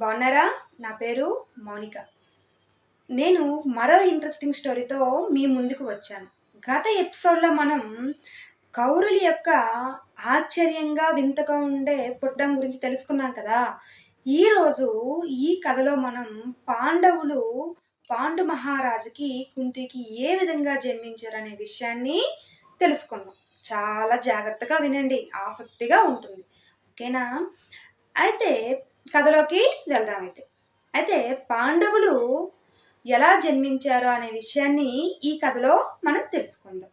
బాగున్నారా? నా పేరు మౌనిక. నేను మరో ఇంట్రెస్టింగ్ స్టోరీతో మీ ముందుకు వచ్చాను. గత ఎపిసోడ్లో మనం కౌరుల యొక్క ఆశ్చర్యంగా వింతగా ఉండే పుట్టడం గురించి తెలుసుకున్నాం కదా. ఈరోజు ఈ కథలో మనం పాండవులు పాండు మహారాజుకి కుంతికి ఏ విధంగా జన్మించారనే విషయాన్ని తెలుసుకుందాం. చాలా జాగ్రత్తగా వినండి. ఆసక్తిగా ఉంటుంది. ఓకేనా? అయితే కథలోకి వెళ్దాం అయితే. అయితే పాండవులు ఎలా జన్మించారు అనే విషయాన్ని ఈ కథలో మనం తెలుసుకుందాం.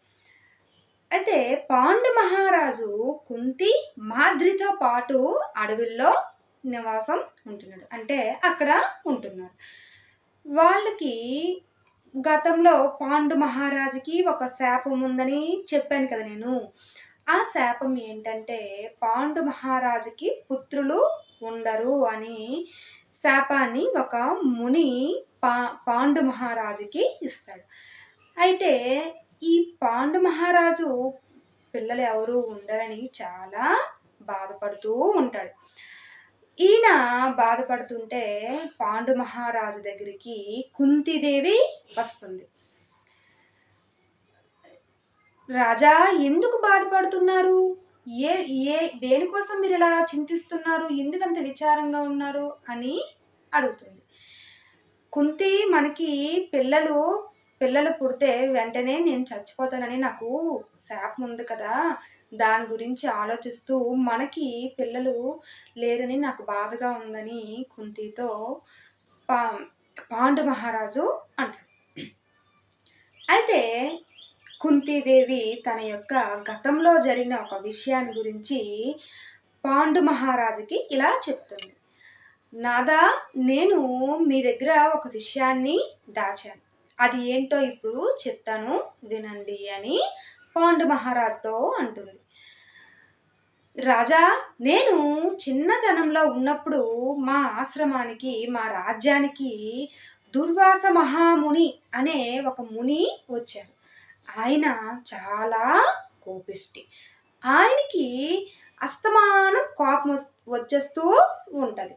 అయితే పాండు మహారాజు కుంతి మాద్రితో పాటు అడవుల్లో నివాసం ఉంటున్నాడు. అంటే అక్కడ ఉంటున్నారు. వాళ్ళకి గతంలో పాండు మహారాజుకి ఒక శాపం ఉందని చెప్పాను కదా నేను. ఆ శాపం ఏంటంటే పాండు మహారాజుకి పుత్రులు ఉండరు అని శాపాన్ని ఒక ముని పా పాండు మహారాజుకి ఇస్తాడు. అయితే ఈ పాండు మహారాజు పిల్లలు ఎవరు ఉండరని చాలా బాధపడుతూ ఉంటాడు. ఈయన బాధపడుతుంటే పాండు మహారాజు దగ్గరికి కుంతిదేవి వస్తుంది. రాజా ఎందుకు బాధపడుతున్నారు? ఏ ఏ దేనికోసం మీరు ఇలా చింతిస్తున్నారు? ఎందుకంత విచారంగా ఉన్నారు? అని అడుగుతుంది. కుంతి మనకి పిల్లలు పిల్లలు పుడితే వెంటనే నేను చచ్చిపోతానని నాకు శాపం ఉంది కదా. దాని గురించి ఆలోచిస్తూ మనకి పిల్లలు లేరని నాకు బాధగా ఉందని కుంతితో పా పాండు మహారాజు అంటాడు. అయితే కుంతీదేవి తన యొక్క గతంలో జరిగిన ఒక విషయాన్ని గురించి పాండు మహారాజుకి ఇలా చెప్తుంది. నాదా నేను మీ దగ్గర ఒక విషయాన్ని దాచాను. అది ఏంటో ఇప్పుడు చెప్తాను వినండి అని పాండు మహారాజుతో అంటుంది. రాజా నేను చిన్నతనంలో ఉన్నప్పుడు మా ఆశ్రమానికి మా రాజ్యానికి దుర్వాస మహాముని అనే ఒక ముని వచ్చారు ఆయన చాలా కోపిష్టి. ఆయనకి అస్తమానం కోపం వచ్చేస్తూ ఉంటుంది.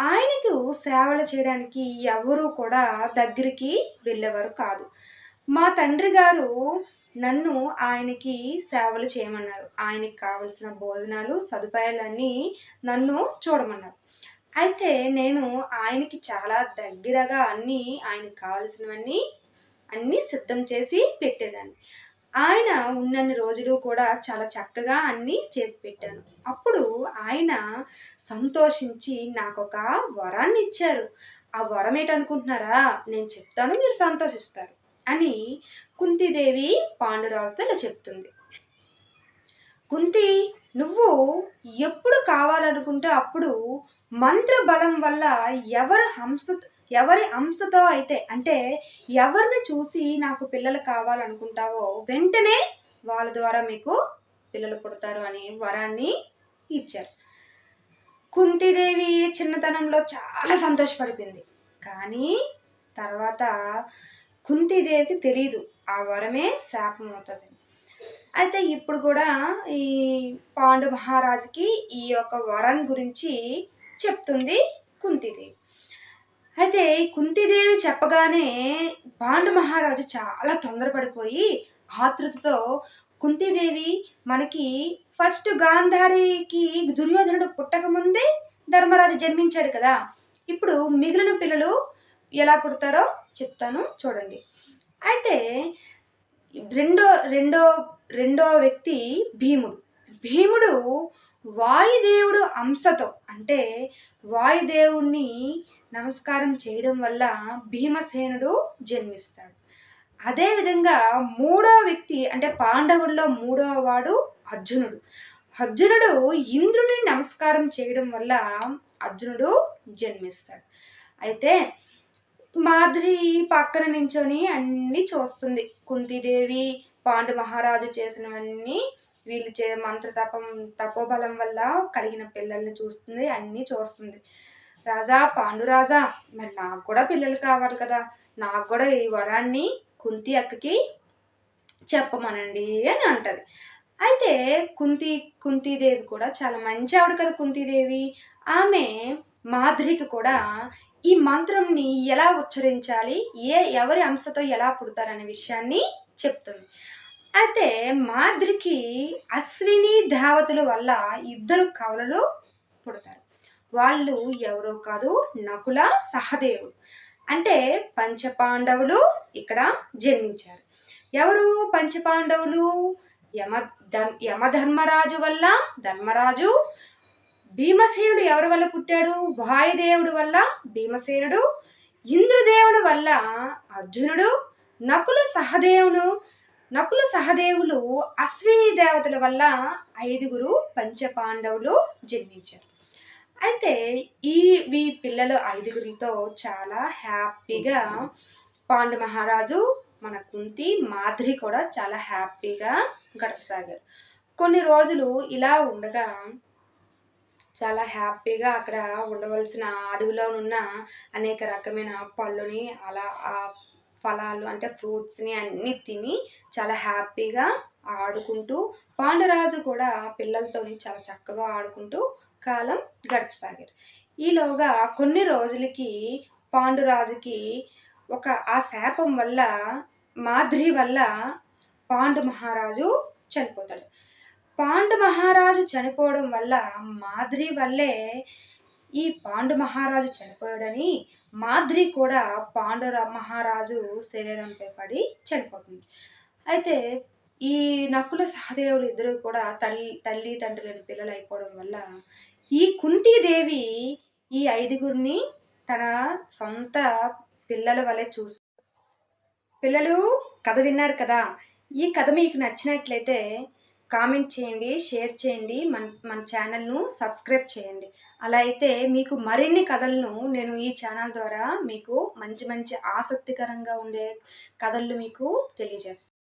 ఆయనకు సేవలు చేయడానికి ఎవరు కూడా దగ్గరికి వెళ్ళేవారు కాదు. మా తండ్రి గారు నన్ను ఆయనకి సేవలు చేయమన్నారు. ఆయనకి కావలసిన భోజనాలు సదుపాయాలన్నీ నన్ను చూడమన్నారు. అయితే నేను ఆయనకి చాలా దగ్గరగా అన్నీ ఆయనకి కావలసినవన్నీ అన్నీ సిద్ధం చేసి పెట్టేదాన్ని. ఆయన ఉన్నన్ని రోజులు కూడా చాలా చక్కగా అన్నీ చేసి పెట్టాను. అప్పుడు ఆయన సంతోషించి నాకు ఒక వరాన్ని ఇచ్చారు. ఆ వరం ఏంటనుకుంటున్నారా? నేను చెప్తాను మీరు సంతోషిస్తారు అని కుంతిదేవి పాండురాజుతో ఇలా చెప్తుంది. కుంతి నువ్వు ఎప్పుడు కావాలనుకుంటే అప్పుడు మంత్ర బలం వల్ల ఎవరు హంస ఎవరి అంశతో అయితే అంటే ఎవరిని చూసి నాకు పిల్లలు కావాలనుకుంటావో వెంటనే వాళ్ళ ద్వారా మీకు పిల్లలు పుడతారు అనే వరాన్ని ఇచ్చారు. కుంతిదేవి చిన్నతనంలో చాలా సంతోషపడిపోయింది. కానీ తర్వాత కుంతిదేవికి తెలియదు ఆ వరమే శాపం అవుతుంది. అయితే ఇప్పుడు కూడా ఈ పాండు మహారాజుకి ఈ యొక్క వరం గురించి చెప్తుంది కుంతిదేవి. అయితే కుంతిదేవి చెప్పగానే పాండు మహారాజు చాలా తొందరపడిపోయి ఆతృతతో కుంతిదేవి మనకి ఫస్ట్ గాంధారికి దుర్యోధనుడు పుట్టకముందే ధర్మరాజు జన్మించాడు కదా. ఇప్పుడు మిగిలిన పిల్లలు ఎలా పుడతారో చెప్తాను చూడండి. అయితే రెండో రెండో రెండో వ్యక్తి భీముడు. భీముడు వాయుదేవుడు అంశతో అంటే వాయుదేవుణ్ణి నమస్కారం చేయడం వల్ల భీమసేనుడు జన్మిస్తాడు. అదేవిధంగా మూడో వ్యక్తి అంటే పాండవుల్లో మూడవ వాడు అర్జునుడు. అర్జునుడు ఇంద్రుని నమస్కారం చేయడం వల్ల అర్జునుడు జన్మిస్తాడు. అయితే మాధురి పక్కన నించొని అన్నీ చూస్తుంది. కుంతీదేవి పాండు మహారాజు చేసినవన్నీ వీళ్ళు చే మంత్ర తపం తపోబలం వల్ల కలిగిన పిల్లల్ని చూస్తుంది అన్నీ చూస్తుంది. రాజా పాండురాజా మరి నాకు కూడా పిల్లలు కావాలి కదా. నాకు కూడా ఈ వరాన్ని కుంతి అక్కకి చెప్పమనండి అని అంటది. అయితే కుంతి కుంతీదేవి కూడా చాలా మంచి ఆవిడ కదా కుంతీదేవి. ఆమె మాద్రికి కూడా ఈ మంత్రంని ఎలా ఉచ్చరించాలి ఏ ఎవరి అంశతో ఎలా పుడతారనే విషయాన్ని చెప్తుంది. అయితే మాద్రికి అశ్విని ధావతుల వల్ల ఇద్దరు కవలలు పుడతారు. వాళ్ళు ఎవరో కాదు నకుల సహదేవుడు. అంటే పంచపాండవులు ఇక్కడ జన్మించారు. ఎవరు పంచపాండవులు? యమ ధర్ యమధర్మరాజు వల్ల ధర్మరాజు. భీమసేనుడు ఎవరి వల్ల పుట్టాడు? వాయుదేవుడు వల్ల భీమసేనుడు. ఇంద్రుదేవుడు వల్ల అర్జునుడు. నకుల సహదేవును నకుల సహదేవులు అశ్విని దేవతల వల్ల ఐదుగురు పంచపాండవులు జన్మించారు. అయితే ఈ వీ పిల్లలు ఐదుగురితో చాలా హ్యాపీగా పాండు మహారాజు మన కుంతి మాధురి కూడా చాలా హ్యాపీగా గడపసాగారు. కొన్ని రోజులు ఇలా ఉండగా చాలా హ్యాపీగా అక్కడ ఉండవలసిన అడవిలో ఉన్న అనేక రకమైన పళ్ళుని అలా ఆ ఫలాలు అంటే ఫ్రూట్స్ని అన్నీ తిని చాలా హ్యాపీగా ఆడుకుంటూ పాండురాజు కూడా పిల్లలతోని చాలా చక్కగా ఆడుకుంటూ కాలం గడపసాగారు. ఈలోగా కొన్ని రోజులకి పాండురాజుకి ఒక ఆ శాపం వల్ల మాద్రి వల్ల పాండు మహారాజు చనిపోతాడు. పాండు మహారాజు చనిపోవడం వల్ల మాద్రి వల్లే ఈ పాండు మహారాజు చనిపోయాడని మాద్రి కూడా పాండు మహారాజు శరీరంపై పడి చనిపోతుంది. అయితే ఈ నకుల సహదేవులు ఇద్దరు కూడా తల్లి తల్లి తండ్రులని పిల్లలు అయిపోవడం వల్ల ఈ కుంతీదేవి ఈ ఐదుగురిని తన సొంత పిల్లల వలె చూసు పిల్లలు కథ విన్నారు కదా. ఈ కథ మీకు నచ్చినట్లయితే కామెంట్ చేయండి షేర్ చేయండి మన మన ఛానల్ను సబ్స్క్రైబ్ చేయండి. అలా అయితే మీకు మరిన్ని కథలను నేను ఈ ఛానల్ ద్వారా మీకు మంచి మంచి ఆసక్తికరంగా ఉండే కథలు మీకు తెలియజేస్తాను